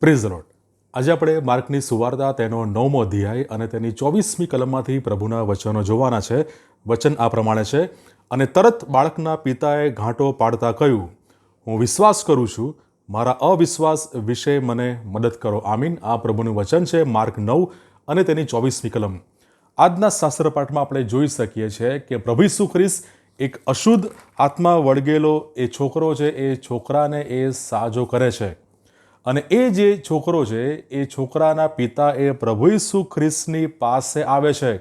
Praise લોટ આજે આપણે માર્કની સુવાર્તા, તેનો નવમો અધ્યાય અને તેની ચોવીસમી કલમમાંથી પ્રભુના વચનો જોવાના છે. વચન આ પ્રમાણે છે, અને તરત બાળકના પિતાએ ઘાંટો પાડતા કહ્યું, હું વિશ્વાસ કરું છું, મારા અવિશ્વાસ વિશે મને મદદ કરો. આમીન. આ પ્રભુનું વચન છે, માર્ક નવ અને તેની ચોવીસમી કલમ. આજના શાસ્ત્રપાઠમાં આપણે જોઈ શકીએ છીએ કે પ્રભુ ઈસુ એક અશુદ્ધ આત્મા વળગેલો એ છોકરો છે, એ છોકરાને એ સાજો કરે છે. અને એ જે છોકરો છે, એ છોકરાના પિતા એ પ્રભુ ઈસુ ખ્રિસ્તની પાસે આવે છે.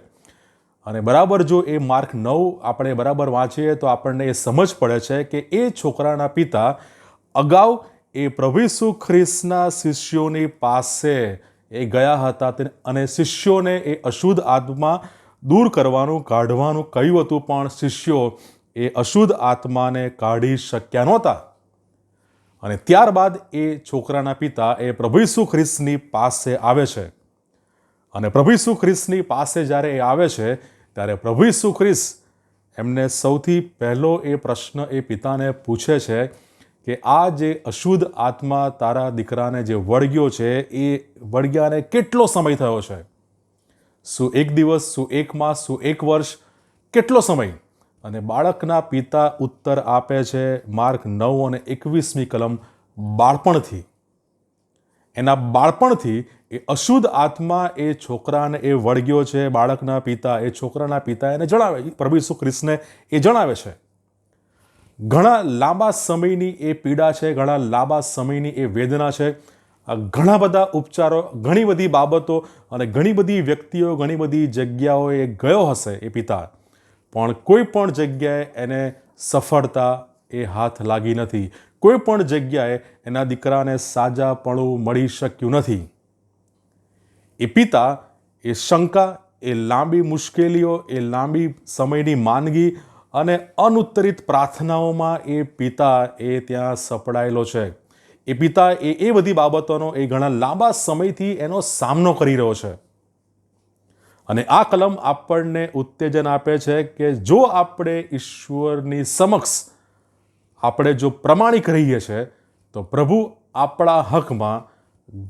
અને બરાબર જો એ માર્ક નવ આપણે બરાબર વાંચીએ તો આપણને એ સમજ પડે છે કે એ છોકરાના પિતા અગાઉ એ પ્રભુ ઈસુ ખ્રિસ્તના શિષ્યોની પાસે એ ગયા હતા અને શિષ્યોને એ અશુદ્ધ આત્મા દૂર કરવાનું, કાઢવાનું કહ્યું હતું, પણ શિષ્યો એ અશુદ્ધ આત્માને કાઢી શક્યા નહોતા. અને ત્યારબાદ એ છોકરાના પિતા એ પ્રભુ ઈસુ ખ્રિસ્તની પાસે આવે છે. અને પ્રભુ ઈસુ ખ્રિસ્તની પાસે જ્યારે એ આવે છે, ત્યારે પ્રભુ ઈસુ ખ્રિસ્ત એમને સૌથી પહેલો એ પ્રશ્ન એ પિતાને પૂછે છે કે આ જે અશુદ્ધ આત્મા તારા દીકરાને જે વળગ્યો છે, એ વળગ્યાને કેટલો સમય થયો છે? શું એક દિવસ, શું એક માસ, શું એક વર્ષ? કેટલો સમય? અને બાળકના પિતા ઉત્તર આપે છે માર્ક નવ અને એકવીસમી કલમ બાળપણથી. એના બાળપણથી એ અશુદ્ધ આત્મા એ છોકરાને એ વળગ્યો છે, બાળકના પિતા, એ છોકરાના પિતા એને જણાવે પ્રભુ ઈસુ ખ્રિસ્તને એ જણાવે છે. ઘણા લાંબા સમયની એ પીડા છે, ઘણા લાંબા સમયની એ વેદના છે. ઘણા બધા ઉપચારો, ઘણી બધી બાબતો અને ઘણી બધી વ્યક્તિઓ, ઘણી બધી જગ્યાઓએ ગયો હશે એ પિતા. પણ કોઈ પણ જગ્યાએ એને સફળતા એ હાથ લાગી નથી. કોઈ પણ જગ્યાએ એના દીકરાને સાજાપણું મળી શક્યું નથી. એ પિતા, એ શંકા, એ લાંબી મુશ્કેલીઓ, એ લાંબી સમયની માંદગી અને અનુત્તરિત પ્રાર્થનાઓમાં એ પિતા એ ત્યાં સપડાયેલો છે. એ પિતા એ એ બધી બાબતોનો એ ઘણા લાંબા સમયથી એનો સામનો કરી રહ્યો છે. અને આ કલમ આપણને ઉત્તેજન આપે છે કે જો આપણે ઈશ્વરની સમક્ષ આપણે જો પ્રમાણિક રહીએ છીએ તો પ્રભુ આપણા હકમાં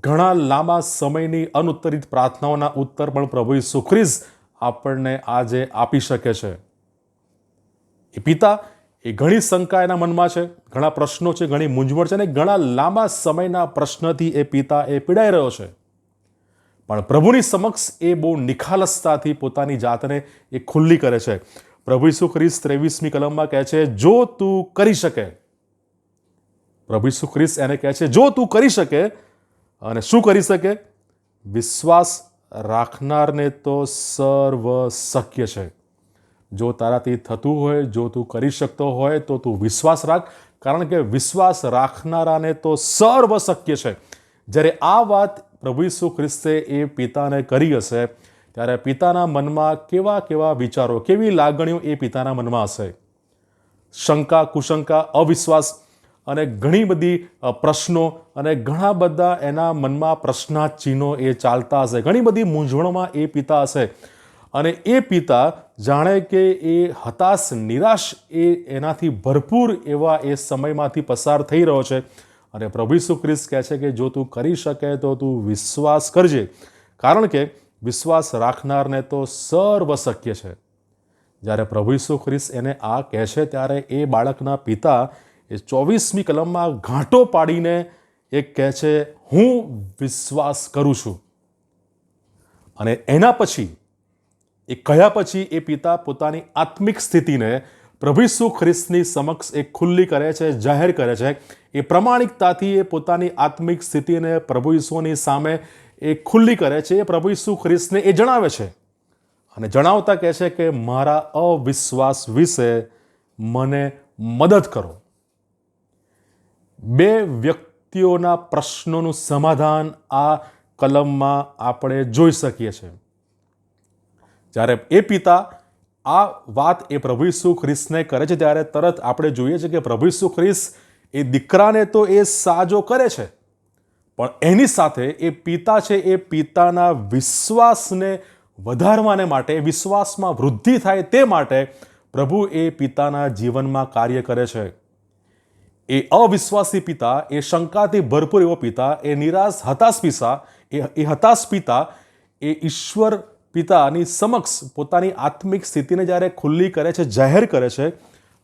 ઘણા લાંબા સમયની અનુત્તરિત પ્રાર્થનાઓના ઉત્તર પણ પ્રભુ ઈસુ આપણને આજે આપી શકે છે. એ પિતા એ ઘણી શંકા એના મનમાં છે, ઘણા પ્રશ્નો છે, ઘણી મૂંઝવણ છે અને ઘણા લાંબા સમયના પ્રશ્નથી એ પિતા એ પીડાઈ રહ્યો છે. પણ પ્રભુની સમક્ષ એ બહુ નિખાલસતાથી પોતાની જાતને એ ખુલ્લી કરે છે. પ્રભુ ઈસુ ખ્રિસ્ત ત્રેવીસમી કલમમાં કહે છે, જો તું કરી શકે. પ્રભુ ઈસુ ખ્રિસ્ત એને કહે છે, જો તું કરી શકે અને શું કરી શકે? વિશ્વાસ રાખનારને તો સર્વ શક્ય છે. જો તારાથી થતું હોય, જો તું કરી શકતો હોય, તો તું વિશ્વાસ રાખ, કારણ કે વિશ્વાસ રાખનારાને તો સર્વ શક્ય છે. જ્યારે આ વાત પ્રભુ ઈસુ ખ્રિસ્તે એ પિતાને કરી હશે, ત્યારે પિતાના મનમાં કેવા કેવા વિચારો, કેવી લાગણીઓ એ પિતાના મનમાં હશે? શંકા, કુશંકા, અવિશ્વાસ અને ઘણી બધી પ્રશ્નો અને ઘણા બધા એના મનમાં પ્રશ્નાચિહ્નો એ ચાલતા હશે. ઘણી બધી મૂંઝવણમાં એ પિતા હશે અને એ પિતા જાણે કે એ હતાશ, નિરાશ એ એનાથી ભરપૂર એવા એ સમયમાંથી પસાર થઈ રહ્યો છે. અને પ્રભુ ઈસુ ખ્રિસ્ત કહે છે કે જો તું કરી શકે તો તું વિશ્વાસ કરજે. કારણ કે વિશ્વાસ રાખનારને તો સર્વ શક્ય છે. જ્યારે પ્રભુ ઈસુ ખ્રિસ્ત એને આ કહે છે, ત્યારે એ બાળકના પિતા એ ચોવીસમી કલમમાં ઘાંટો પાડીને એ કહે છે, હું વિશ્વાસ કરું છું. અને એના પછી, એ કહ્યા પછી એ પિતા પોતાની આત્મિક સ્થિતિને પ્રભુ ઈસુ ખ્રિસ્તની સમક્ષ એ ખુલ્લી કરે છે, જાહેર કરે છે. એ પ્રમાણિકતાથી એ પોતાની આત્મિક સ્થિતિને પ્રભુ ઈસુની સામે એ ખુલ્લી કરે છે. એ પ્રભુ ઈસુ ખ્રિસ્તને એ જણાવે છે અને જણાવતા કહે છે કે, મારા અવિશ્વાસ વિશે મને મદદ કરો. બે વ્યક્તિઓના પ્રશ્નોનું સમાધાન આ કલમમાં આપણે જોઈ શકીએ છીએ. જ્યારે એ પિતા આ વાત એ પ્રભુ ઈસુ ખ્રિસ્તને કરે છે ત્યારે તરત આપણે જોઈએ છીએ કે પ્રભુ ઈસુ ખ્રિસ્ત એ દીકરાને તો એ સાજો કરે છે. પણ એની સાથે એ પિતા છે એ પિતાના વિશ્વાસને વધારવાને માટે, વિશ્વાસમાં વૃદ્ધિ થાય તે માટે પ્રભુ એ પિતાના જીવનમાં કાર્ય કરે છે. એ અવિશ્વાસી પિતા, એ શંકાથી ભરપૂર એવો પિતા, એ નિરાશ, હતાશ પિતા, એ એ હતાશ પિતા, એ ઈશ્વર પિતાની સમક્ષ પોતાની આત્મિક સ્થિતિને જ્યારે ખુલ્લી કરે છે, જાહેર કરે છે,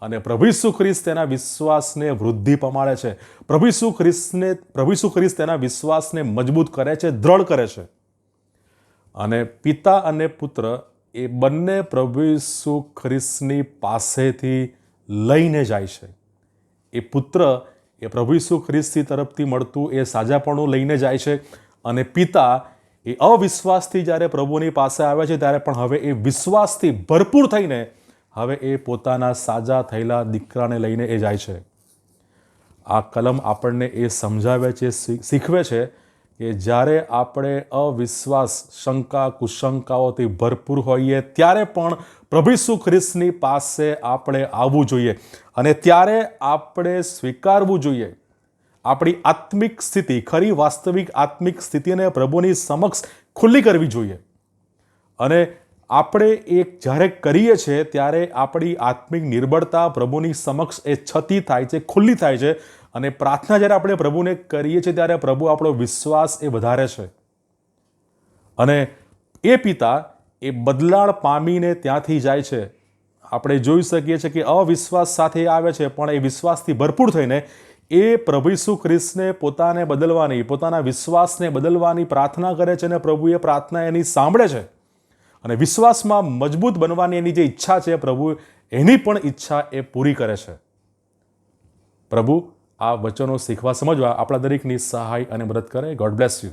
અને પ્રભુ ઈસુ ખ્રિસ્ત તેના વિશ્વાસને વૃદ્ધિ પમાડે છે. પ્રભુ ઈસુ ખ્રિસ્તને, પ્રભુ ખ્રિસ્ત તેના વિશ્વાસને મજબૂત કરે છે, દ્રઢ કરે છે. અને પિતા અને પુત્ર એ બંને પ્રભુ ઈસુ ખ્રિસ્તની પાસેથી લઈને જાય છે. એ પુત્ર એ પ્રભુ ઈસુ ખ્રિસ્તી તરફથી મળતું એ સાજાપણું લઈને જાય છે અને પિતા એ અવિશ્વાસથી જ્યારે પ્રભુની પાસે આવે છે, ત્યારે પણ હવે એ વિશ્વાસથી ભરપૂર થઈને હવે એ પોતાના સાજા થયેલા દીકરાને લઈને એ જાય છે. આ કલમ આપણને એ સમજાવે છે શીખવે છે કે જ્યારે આપણે અવિશ્વાસ, શંકા, કુશંકાઓથી ભરપૂર હોઈએ, ત્યારે પણ પ્રભુ ખ્રિસ્તની પાસે આપણે આવવું જોઈએ અને ત્યારે આપણે સ્વીકારવું જોઈએ. આપણી આત્મિક સ્થિતિ, ખરી વાસ્તવિક આત્મિક સ્થિતિને પ્રભુની સમક્ષ ખુલ્લી કરવી જોઈએ. અને આપણે એ જ્યારે કરીએ છીએ, ત્યારે આપણી આત્મિક નિર્બળતા પ્રભુની સમક્ષ એ છતી થાય છે, ખુલ્લી થાય છે. અને પ્રાર્થના જ્યારે આપણે પ્રભુને કરીએ છીએ, ત્યારે પ્રભુ આપણો વિશ્વાસ એ વધારે છે. અને એ પિતા એ બદલાણ પામીને ત્યાંથી જાય છે. આપણે જોઈ શકીએ છીએ કે અવિશ્વાસ સાથે આવે છે, પણ એ વિશ્વાસથી ભરપૂર થઈને એ પ્રભુ ઈસુ ખ્રિસ્તને પોતાને બદલવાની, પોતાના વિશ્વાસને બદલવાની પ્રાર્થના કરે છે અને પ્રભુ એ પ્રાર્થના એની સાંભળે છે. અને વિશ્વાસમાં મજબૂત બનવાની એની જે ઈચ્છા છે, પ્રભુ એની પણ ઈચ્છા એ પૂરી કરે છે. પ્રભુ, આ વચનો શીખવા સમજવા આપણા દરેકની સહાય અને મદદ કરે. God bless you